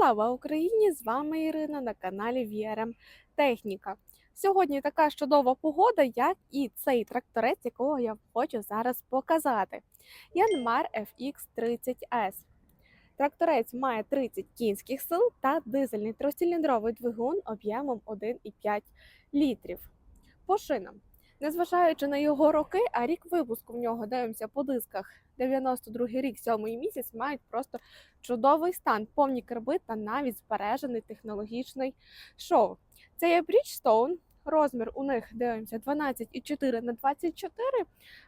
Слава Україні! З вами Ірина на каналі VRM Техніка. Сьогодні така чудова погода, як і цей тракторець, якого я хочу зараз показати. Янмар FX30S. Тракторець має 30 кінських сил та дизельний трьохциліндровий двигун об'ємом 1,5 літрів. По шинам. Незважаючи на його роки, а рік випуску в нього дивимося по дисках 92-й рік, 7 місяць, мають просто чудовий стан, повні керби та навіть збережений технологічний шов. Це є Bridgestone. Розмір у них дивимося 12,4 на 24,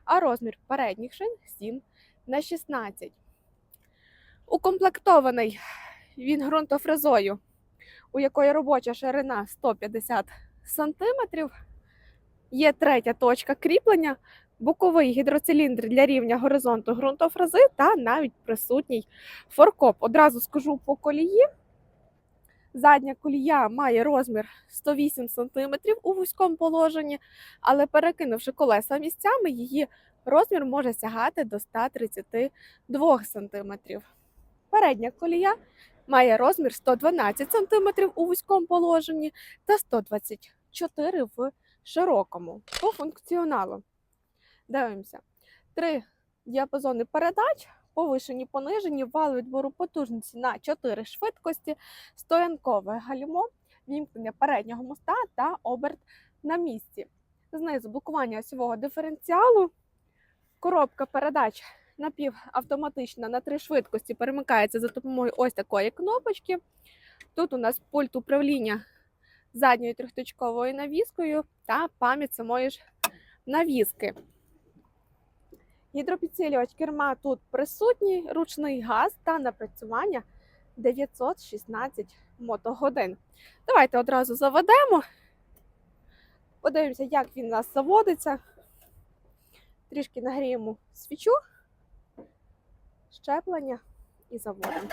а розмір передніх шин 7 на 16. Укомплектований він ґрунтофрезою, у якої робоча ширина 150 см. Є третя точка кріплення, боковий гідроциліндр для рівня горизонту ґрунтофрези та навіть присутній форкоп. Одразу скажу по колії. Задня колія має розмір 108 см у вузькому положенні, але перекинувши колеса місцями, її розмір може сягати до 132 см. Передня колія має розмір 112 см у вузькому положенні та 124 в широкому. По функціоналу. Дивимося. Три діапазони передач, повишені, понижені, вал відбору потужності на 4 швидкості, стоянкове гальмо, вімкнення переднього моста та оберт на місці. Знизу блокування осьового диференціалу, коробка передач напівавтоматична на три швидкості перемикається за допомогою ось такої кнопочки. Тут у нас пульт управління задньою трьохточковою навіскою та пам'ять самої ж навіски. Гідропідсилювач керма тут присутній, ручний газ та напрацювання 916 мотогодин. Давайте одразу заведемо. Подивимося, як він у нас заводиться. Трішки нагріємо свічу, щеплення і заводимо.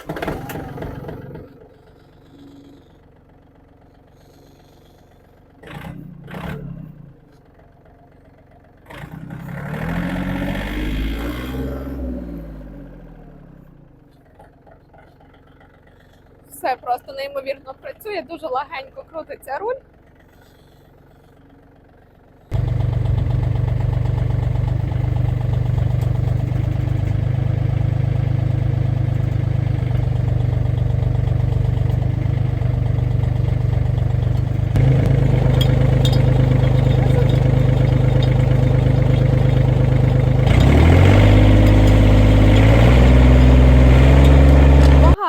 Все просто неймовірно працює, дуже легенько крутиться руль.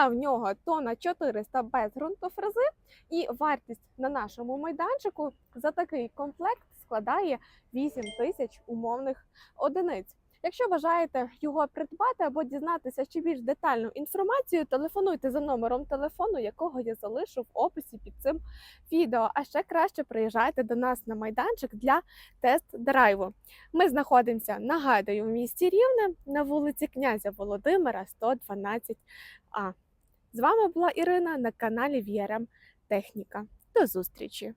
Вага в тона 400 без ґрунтофрези, і вартість на нашому майданчику за такий комплект складає 8 тисяч умовних одиниць. Якщо бажаєте його придбати або дізнатися ще більш детальну інформацію, телефонуйте за номером телефону, якого я залишу в описі під цим відео. А ще краще приїжджайте до нас на майданчик для тест-драйву. Ми знаходимося, нагадую, в місті Рівне на вулиці князя Володимира, 112А. З вами була Ірина на каналі VRM Техніка. До зустрічі!